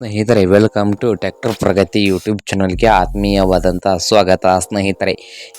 ಸ್ನೇಹಿತರೆ welcome to tractor Pragati YouTube ಚಾನಲ್ಗೆ ಆತ್ಮೀಯವಾದಂಥ ಸ್ವಾಗತ. ಸ್ನೇಹಿತರೆ,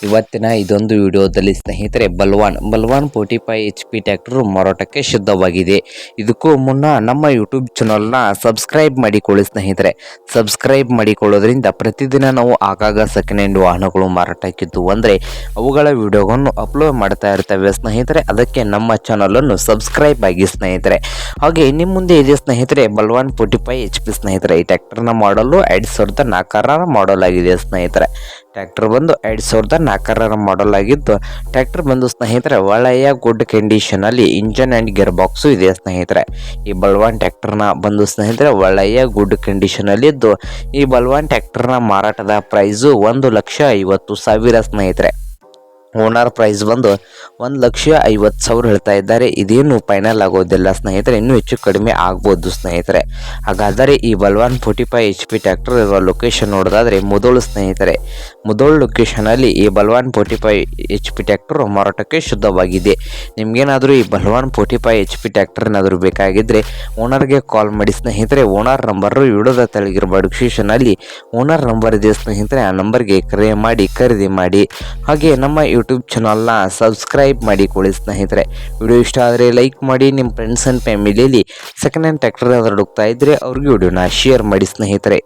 ಇವತ್ತಿನ ಇದೊಂದು ವಿಡಿಯೋದಲ್ಲಿ ಸ್ನೇಹಿತರೆ, Balwan. Balwan forty five H P tractor ಮಾರಾಟಕ್ಕೆ ಸಿದ್ಧವಾಗಿದೆ ಇದಕ್ಕೂ ಮುನ್ನ ನಮ್ಮ ಯೂಟ್ಯೂಬ್ ಚಾನಲ್ನ ಸಬ್ಸ್ಕ್ರೈಬ್ ಮಾಡಿಕೊಳ್ಳಿ ಸ್ನೇಹಿತರೆ. ಸಬ್ಸ್ಕ್ರೈಬ್ ಮಾಡಿಕೊಳ್ಳೋದ್ರಿಂದ ಪ್ರತಿದಿನ ನಾವು ಆಗಾಗ ಸೆಕೆಂಡ್ ಹ್ಯಾಂಡ್ ವಾಹನಗಳು ಮಾರಾಟಕ್ಕಿದ್ದು ಅಂದರೆ ಅವುಗಳ ವಿಡಿಯೋಗಳನ್ನು ಅಪ್ಲೋಡ್ ಮಾಡ್ತಾ ಇರ್ತವೆ ಸ್ನೇಹಿತರೆ. ಅದಕ್ಕೆ ನಮ್ಮ ಚಾನಲನ್ನು ಸಬ್ಸ್ಕ್ರೈಬ್ ಆಗಿ ಸ್ನೇಹಿತರೆ. ಹಾಗೆ ನಿಮ್ಮ ಮುಂದೆ ಇದೆ ಸ್ನೇಹಿತರೆ, Balwan forty five H P ಸ್ನೇಹಿತರೆ ಈ ಟ್ಯಾಕ್ಟರ್ನ ಮಾಡಲು ಎರಡು ಸಾವಿರದ ನಾಲ್ಕರ ಮಾಡಲ್ ಆಗಿದೆ ಸ್ನೇಹಿತರೆ. ಟ್ರ್ಯಾಕ್ಟರ್ ಬಂದು ಎರಡು ಸಾವಿರದ ನಾಲ್ಕರ ಮಾಡಲ್ ಆಗಿದ್ದು, ಟ್ರ್ಯಾಕ್ಟರ್ ಬಂದು ಸ್ನೇಹಿತರೆ, ಒಳ್ಳೆಯ ಗುಡ್ ಕಂಡೀಷನ್ ಅಲ್ಲಿ ಇಂಜನ್ ಆ್ಯಂಡ್ ಗೇರ್ ಬಾಕ್ಸು ಇದೆ ಸ್ನೇಹಿತರೆ. ಈ ಬಲ್ವಾನ್ ಟ್ಯಾಕ್ಟರ್ನ ಬಂದು ಸ್ನೇಹಿತರೆ, ಒಳ್ಳೆಯ ಗುಡ್ ಕಂಡೀಷನ್ ಅಲ್ಲಿ ಇದ್ದು, ಈ ಬಲ್ವಾನ್ ಟ್ಯಾಕ್ಟರ್ನ ಮಾರಾಟದ ಪ್ರೈಸು ಒಂದು ಲಕ್ಷ ಐವತ್ತು ಸಾವಿರ ಸ್ನೇಹಿತರೆ. ಓನರ್ ಪ್ರೈಸ್ ಬಂದು ಒಂದು ಲಕ್ಷ ಐವತ್ತು ಸಾವಿರ ಹೇಳ್ತಾ ಇದ್ದಾರೆ. ಇದೇನು ಫೈನಲ್ ಆಗೋದಿಲ್ಲ ಸ್ನೇಹಿತರೆ, ಇನ್ನೂ ಹೆಚ್ಚು ಕಡಿಮೆ ಆಗ್ಬೋದು ಸ್ನೇಹಿತರೆ. ಹಾಗಾದರೆ ಈ Balwan forty five H P tractor ಇರುವ ಲೊಕೇಶನ್ ನೋಡೋದಾದರೆ ಮುದೋಳು ಸ್ನೇಹಿತರೆ. ಮುದೋಳು ಲೊಕೇಶನಲ್ಲಿ ಈ Balwan forty five H P tractor ಮಾರಾಟಕ್ಕೆ ಶುದ್ಧವಾಗಿದೆ. ನಿಮಗೇನಾದರೂ ಈ Balwan forty five H P tractor ಏನಾದರೂ ಬೇಕಾಗಿದ್ದರೆ ಓನರ್ಗೆ ಕಾಲ್ ಮಾಡಿ ಸ್ನೇಹಿತರೆ. ಓನರ್ ನಂಬರು ವಿಡಿಯೋದ ತೆಳಗಿರುವ ಡಿಸ್ಕ್ರಿಪ್ಷನಲ್ಲಿ ಓನರ್ ನಂಬರ್ ಇದೆ ಸ್ನೇಹಿತರೆ. ಆ ನಂಬರ್ಗೆ ಕರೆ ಮಾಡಿ, ಖರೀದಿ ಮಾಡಿ. ಹಾಗೆ ನಮ್ಮ ಯೂಟ್ಯೂಬ್ ಚಾನಲ್ನ ಸಬ್ಸ್ಕ್ರೈಬ್ ಮಾಡಿ ಮಾಡಿಕೊಳ್ಳಿ ಸ್ನೇಹಿತರೆ. ವಿಡಿಯೋ ಇಷ್ಟ ಆದರೆ ಲೈಕ್ ಮಾಡಿ ನಿಮ್ಮ ಫ್ರೆಂಡ್ಸ್ ಆ್ಯಂಡ್ ಫ್ಯಾಮಿಲಿಯಲ್ಲಿ ಸೆಕೆಂಡ್ ಹ್ಯಾಂಡ್ ಟ್ರ್ಯಾಕ್ಟರ್ ಏನಾದರೂ ಹುಡುಕ್ತಾ ಇದ್ದರೆ ಅವ್ರಿಗೆ ವಿಡಿಯೋನ ಶೇರ್ ಮಾಡಿ ಸ್ನೇಹಿತರೆ.